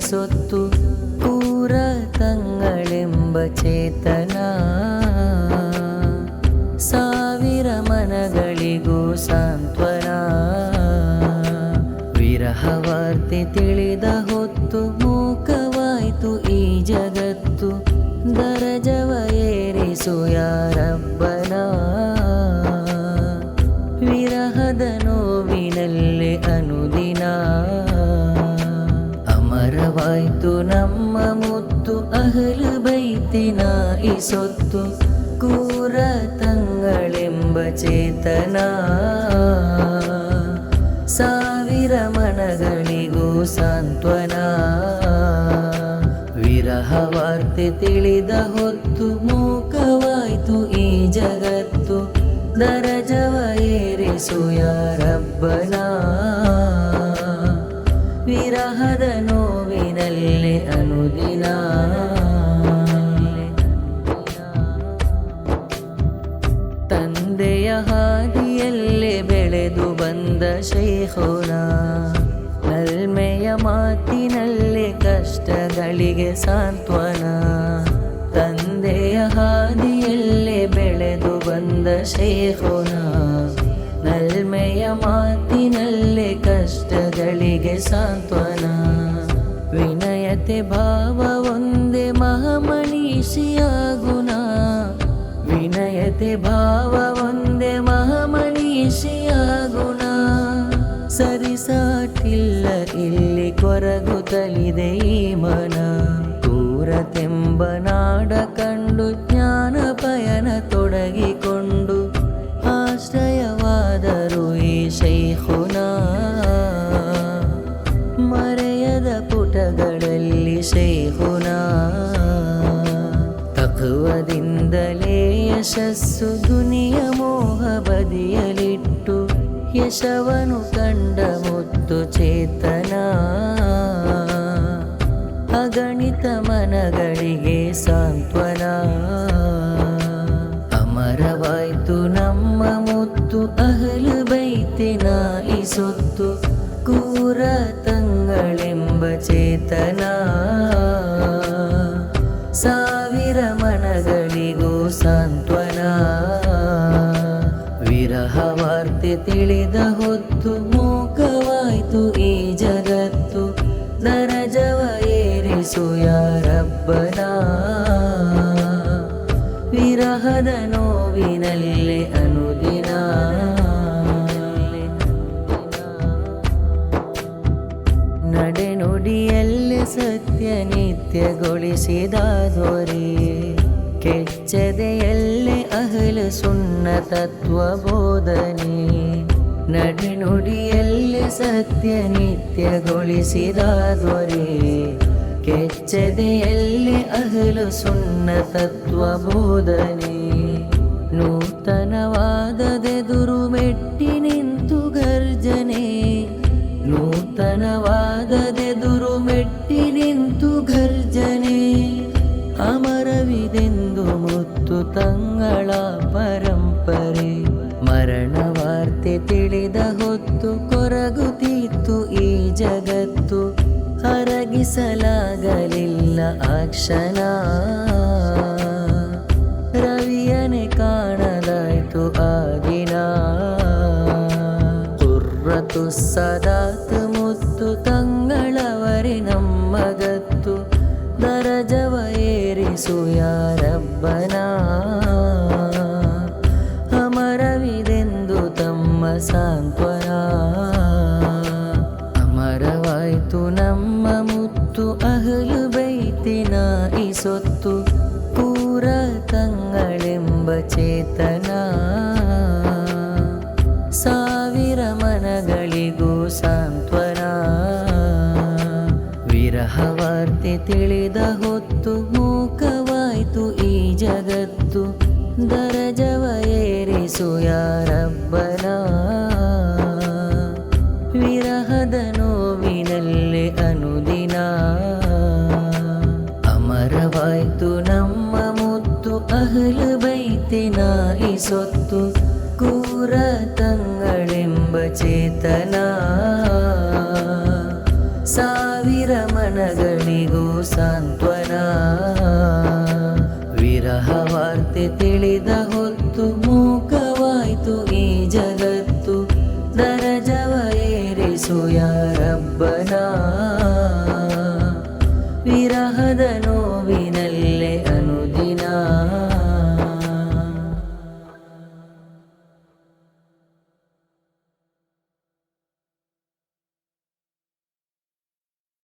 ಸೊತ್ತು ಪೂರ ತಂಗಳೆಂಬ ಚೇತನ. ಸಾವಿರ ಮನಗಳಿಗೂ ಸಾಂತ್ವನ. ವಿರಹವಾರ್ತೆ ತಿಳಿದ ಹೊತ್ತು ಮೂಕವಾಯಿತು ಈ ಜಗತ್ತು. ದರಜವ ಏರಿಸು ಯಾರಬ್ಬನ. ಮುತ್ತು ಅಹಲು ಬೈತಿನ ಈ ಸೊತ್ತು ಕೂರ ತಂಗಳೆಂಬ ಚೇತನ. ಸಾವಿರ ಮನಗಳಿಗೂ ಸಾಂತ್ವನ. ವಿರಹ ವಾರ್ತೆ ತಿಳಿದ ಹೊತ್ತು ಮೂಕವಾಯ್ತು ಈ ಜಗತ್ತು. ದರಜವ ಏರಿಸು ಯಾರಬ್ಬನ. ವಿರಹದ ಮಾತಿನಲ್ಲೇ ಕಷ್ಟಗಳಿಗೆ ಸಾಂತ್ವನ. ತಂದೆಯ ಹಾದಿಯಲ್ಲೇ ಬೆಳೆದು ಬಂದ ಶೇಖೋನ. ನಲ್ಮೆಯ ಮಾತಿನಲ್ಲೇ ಕಷ್ಟಗಳಿಗೆ ಸಾಂತ್ವನ. ವಿನಯತೆ ಭಾವ ಒಂದೇ ಮಹಾಮನೀಷಿಯಾಗುಣ ವಿನಯತೆ ಭಾವ ಕೊರಗುತ್ತಲಿದೆ ಈ ಮನ. ಕೂರತೆಂಬ ನಾಡ ಕಂಡು ಜ್ಞಾನ ಪಯನ ತೊಡಗಿಕೊಂಡು ಆಶ್ರಯವಾದರು ಈ ಶೈಹುನ ಮರೆಯದ ಪುಟಗಳಲ್ಲಿ ಶೈಹುನ ತಕುವದಿಂದಲೇ ಯಶಸ್ಸು ದುನಿಯ ಮೋಹ ಬದಿಯಲಿಟ್ಟು ಯಶವನು ಕಂಡ ಮುತ್ತು ಚೇತನ. ಅಗಣಿತ ಮನಗಳಿಗೆ ಸಾಂತ್ವನ. ಅಮರವಾಯ್ತು ನಮ್ಮ ಮುತ್ತು ಅಹಲು ಬೈತಿನ ಈ ಸೊತ್ತು, ಕೂರ ತಂಗಳೆಂಬ ಚೇತನ. ಸಾವಿರ ಮನಗಳಿಗೂ ಸಾಂತ್ವನ ವಿರಹವಾರ್ತೆ ತಿಳಿದ ಹೊತ್ತು ಮೂಕವಾಯ್ತು ಈ ಜಗತ್ತು. ದರಜವ ಏರಿಸು ಯಾರಬ್ಬನ? ವಿರಹದ ನೋವಿನಲ್ಲಿ ಅನುದಿನ. ನಡೆನುಡಿಯಲ್ಲಿ ಸತ್ಯ ನಿತ್ಯಗೊಳಿಸಿದ ದೊರೆ ಕೆಚ್ಚದೆಯಲ್ಲೇ ಅಹಲ ಸುನ್ನ ತತ್ವ ಬೋಧನೆ ನಡೆನುಡಿಯಲ್ಲಿ ಸತ್ಯ ನಿತ್ಯಗೊಳಿಸಿದ ದೊರೆ ಕೆಚ್ಚದೆಯಲ್ಲಿ ಅಹಲ ಸುನ್ನ ತತ್ವ ಬೋಧನೆ ನೂತನವಾದದೆದುರು ಮೆಟ್ಟಿ ನಿಂತು ಗರ್ಜನೆ. ನೂತನವಾದದೆದುರು ಮೆಟ್ಟಿ ನಿಂತು ಗರ್ಜನೆ. ಅಮರವಿದೆಂದು ಜಗತ್ತು ಹರಗಿಸಲಾಗಲಿಲ್ಲ ಆ ಕ್ಷಣ ರವಿಯನೆ ಕಾಣಲಾಯ್ತು ಆಗಿನ. ಕುರ್ರತು ಸದಾತ್ ಮುತ್ತು ತಂಗಳವರೆ ನಮ್ಮಗತ್ತು ದರಜವ ಏರಿಸು ಯಾರಬ್ಬನ ಮುತ್ತು ಅಹಲು ಬೈತಿನ ಈ ಸೊತ್ತು ಪೂರ ತಂಗಳೆಂಬ ಚೇತನ. ಸಾವಿರ ಮನಗಳಿಗೂ ಸಾಂತ್ವನ. ವಿರಹವಾರ್ತೆ ತಿಳಿದ ಹೊತ್ತು ಮೂಕವಾಯ್ತು ಈ ಜಗತ್ತು. ದರಜವ ಏರಿಸು ಯಾರಬ್ಬನ ಈ ಸೊತ್ತು ಕೂರ ತಂಗಳೆಂಬ ಚೇತನ ಸಾ ಸಾವಿರ ಮನಗಳಿಗೂ ಸಾಂತ್ವನ